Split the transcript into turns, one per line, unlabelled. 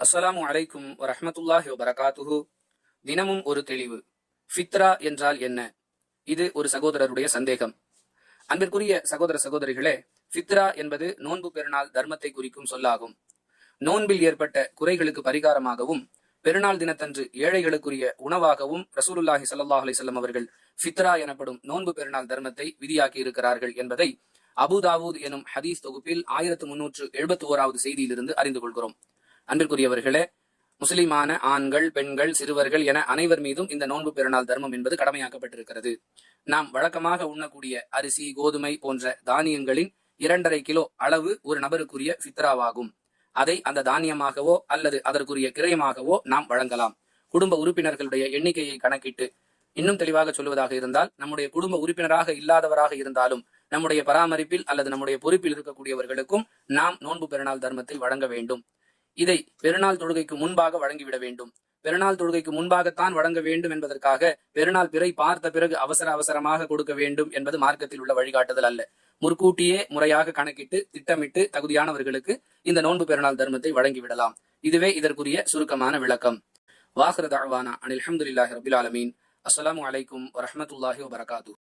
அஸ்ஸலாமு அலைக்கும் வரஹ்மத்துல்லாஹி வரகாத்துஹு தினமும் ஒரு தெளிவு. ஃபித்ரா என்றால் என்ன? இது ஒரு சகோதரருடைய சந்தேகம். அன்பிற்குரிய சகோதர சகோதரிகளே ஃபித்ரா என்பது நோன்பு பெருநாள் தர்மத்தை குறிக்கும் சொல்லாகும். நோன்பில் ஏற்பட்ட குறைகளுக்கு பரிகாரமாகவும் பெருநாள் தினத்தன்று ஏழைகளுக்குரிய உணவாகவும் ரசூலுல்லாஹி சல்லாஹ் அலிசல்லம் அவர்கள் ஃபித்ரா எனப்படும் நோன்பு பெருநாள் தர்மத்தை விதியாக்கி இருக்கிறார்கள் என்பதை அபுதாவூத் எனும் ஹதீஸ் தொகுப்பில் ஆயிரத்து முன்னூற்று எழுபத்தி ஓராவது செய்தியிலிருந்து அறிந்து கொள்கிறோம். அன்பிற்குரியவர்களே முஸ்லிமான ஆண்கள் பெண்கள் சிறுவர்கள் என அனைவர் மீதும் இந்த நோன்பு பெருநாள் தர்மம் என்பது கடமையாக்கப்பட்டிருக்கிறது. நாம் வழக்கமாக உண்ணக்கூடிய அரிசி கோதுமை போன்ற தானியங்களின் இரண்டரை கிலோ அளவு ஒரு நபருக்குரிய ஃபித்ராவாகும். அதை அந்த தானியமாகவோ அல்லது அதற்குரிய கிரயமாகவோ நாம் வழங்கலாம். குடும்ப உறுப்பினர்களுடைய எண்ணிக்கையை கணக்கிட்டு இன்னும் தெளிவாக சொல்லுவதாக இருந்தால் நம்முடைய குடும்ப உறுப்பினராக இல்லாதவராக இருந்தாலும் நம்முடைய பராமரிப்பில் அல்லது நம்முடைய பொறுப்பில் இருக்கக்கூடியவர்களுக்கும் நாம் நோன்பு பெருநாள் தர்மத்தை வழங்க வேண்டும். இதை பெருநாள் தொழுகைக்கு முன்பாக வழங்கிவிட வேண்டும். பெருநாள் தொழுகைக்கு முன்பாகத்தான் வழங்க வேண்டும் என்பதற்காக பெருநாள் பிறை பார்த்த பிறகு அவசர அவசரமாக கொடுக்க வேண்டும் என்பது மார்க்கத்தில் உள்ள வழிகாட்டுதல் அல்ல. முற்கூட்டியே முறையாக கணக்கிட்டு திட்டமிட்டு தகுதியானவர்களுக்கு இந்த நோன்பு பெருநாள் தர்மத்தை வழங்கிவிடலாம். இதுவே இதற்குரிய சுருக்கமான விளக்கம். வாஹ்ர தாழ்வானா அனில் அஹமதுல்லாஹி ரபில் ஆலமீன். அஸ்லாம் அலைக்கும் வரமத்துல்லாஹி வபரகாத்து.